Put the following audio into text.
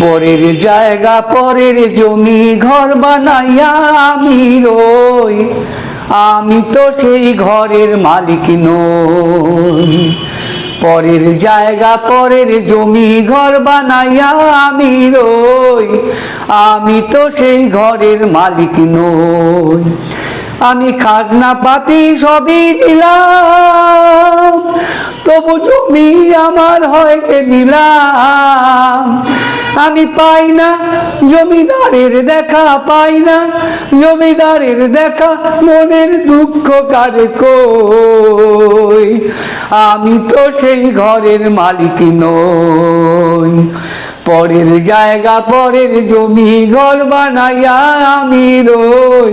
পরের জায়গা, পরের জমি ঘর বানাইয়া আমি রই আমি তো সেই ঘরের মালিক নই। পরের জায়গা, পরের জমি ঘর বানাইয়া আমি রই আমি তো সেই ঘরের মালিক নই। আমি খাজনা পাতি সবই দিলাম, তবু জমি আমার হয়কে দিলাম আমি পাই না, জমিদারের দেখা পাই না, জমিদারের দেখা মনের দুঃখ কারে কই? আমি তো সেই ঘরের মালিক নই। পরের জায়গা, পরের জমি ঘর বানাইয়া আমি রই।